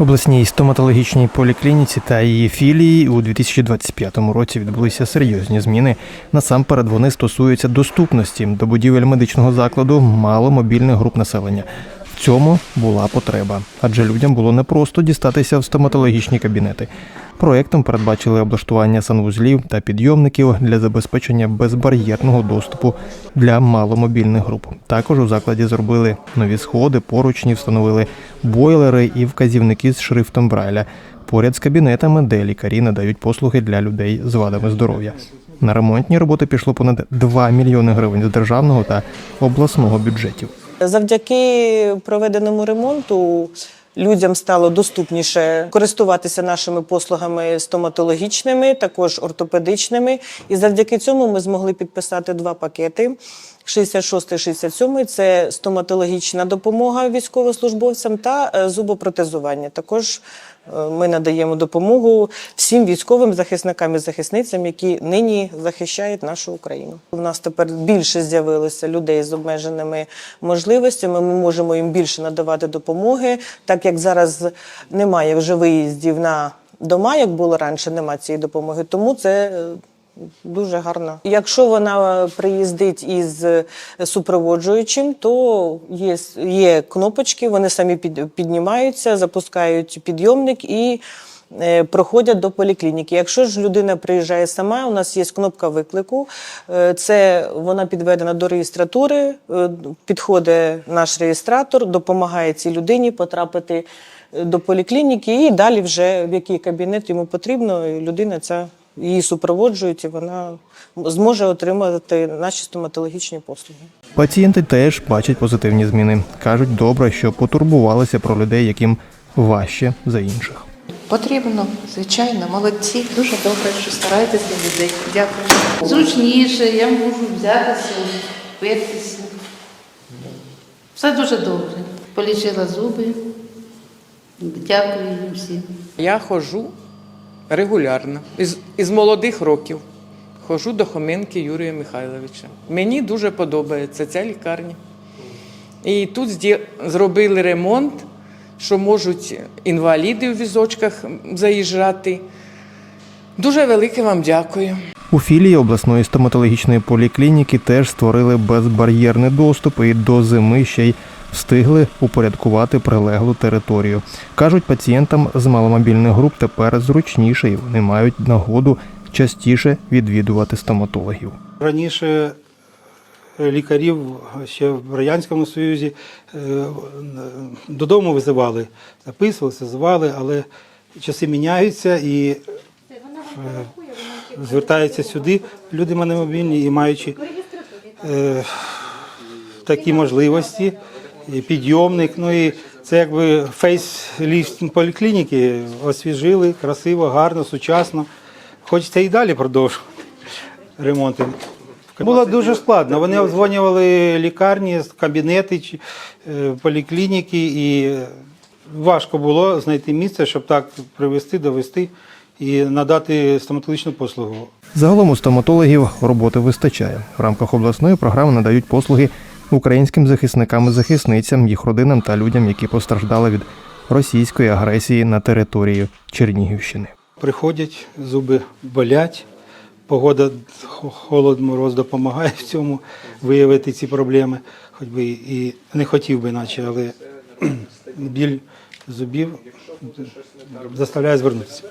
Обласній стоматологічній поліклініці та її філії у 2025 році відбулися серйозні зміни. Насамперед вони стосуються доступності до будівель медичного закладу маломобільних груп населення. Цьому була потреба, адже людям було непросто дістатися в стоматологічні кабінети. Проектом передбачили облаштування санвузлів та підйомників для забезпечення безбар'єрного доступу для маломобільних груп. Також у закладі зробили нові сходи, поручні, встановили бойлери і вказівники з шрифтом Брайля. Поряд з кабінетами, де лікарі надають послуги для людей з вадами здоров'я. На ремонтні роботи пішло понад 2 мільйони гривень з державного та обласного бюджетів. Завдяки проведеному ремонту людям стало доступніше користуватися нашими послугами стоматологічними, також ортопедичними. І завдяки цьому ми змогли підписати два пакети. 66-67 – це стоматологічна допомога військовослужбовцям та е, зубопротезування. Також е, ми надаємо допомогу всім військовим захисникам і захисницям, які нині захищають нашу Україну. У нас тепер більше з'явилося людей з обмеженими можливостями. Ми можемо їм більше надавати допомоги, так як зараз немає вже виїздів на дома, як було раніше, немає цієї допомоги. Тому це е, Дуже гарно. Якщо вона приїздить із супроводжуючим, то є, є кнопочки, вони самі під, піднімаються, запускають підйомник і е, проходять до поліклініки. Якщо ж людина приїжджає сама, у нас є кнопка виклику. Е, Це вона підведена до реєстратури, е, підходить наш реєстратор, допомагає цій людині потрапити е, до поліклініки і далі вже в який кабінет йому потрібно, людина ця її супроводжують, і вона зможе отримати наші стоматологічні послуги. Пацієнти теж бачать позитивні зміни. кажуть, добре, що потурбувалися про людей, яким важче за інших. Потрібно, звичайно, молодці. Дуже добре, що стараєтесь для людей. Дякую. Зручніше, я можу взятися, витися. Все дуже добре. Полічила зуби. Дякую їм всім. Я ходжу регулярно, із, із молодих років. Ходжу до Хоменки Юрія Михайловича. Мені дуже подобається ця лікарня. І тут зробили ремонт, що можуть інваліди в візочках заїжджати. Дуже велике вам дякую. У філії обласної стоматологічної поліклініки теж створили безбар'єрний доступ і до зими ще й встигли упорядкувати прилеглу територію. кажуть, пацієнтам з маломобільних груп тепер зручніше і вони мають нагоду частіше відвідувати стоматологів. Раніше лікарів ще в Радянському Союзі е, додому визивали, записувалися, звали, але часи міняються і е, звертаються сюди люди маломобільні і маючи е, такі можливості, і підйомник. Ну і це якби фейс-ліфт поліклініки освіжили красиво, гарно, сучасно. Хочеться і далі продовжувати ремонти. Було дуже складно. Вони обдзвонювали лікарні, кабінети, е, поліклініки, і важко було знайти місце, щоб так привезти, довести і надати стоматологічну послугу. Загалом у стоматологів роботи вистачає. В рамках обласної програми надають послуги українським захисникам і захисницям, їх родинам та людям, які постраждали від російської агресії на території Чернігівщини. Приходять, зуби болять, погода, холод, мороз допомагає в цьому виявити ці проблеми. Хоч би і не хотів би, наче, але біль зубів заставляє звернутися.